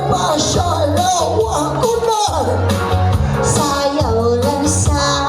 masyalaw ako na Sayaw lang sa'yo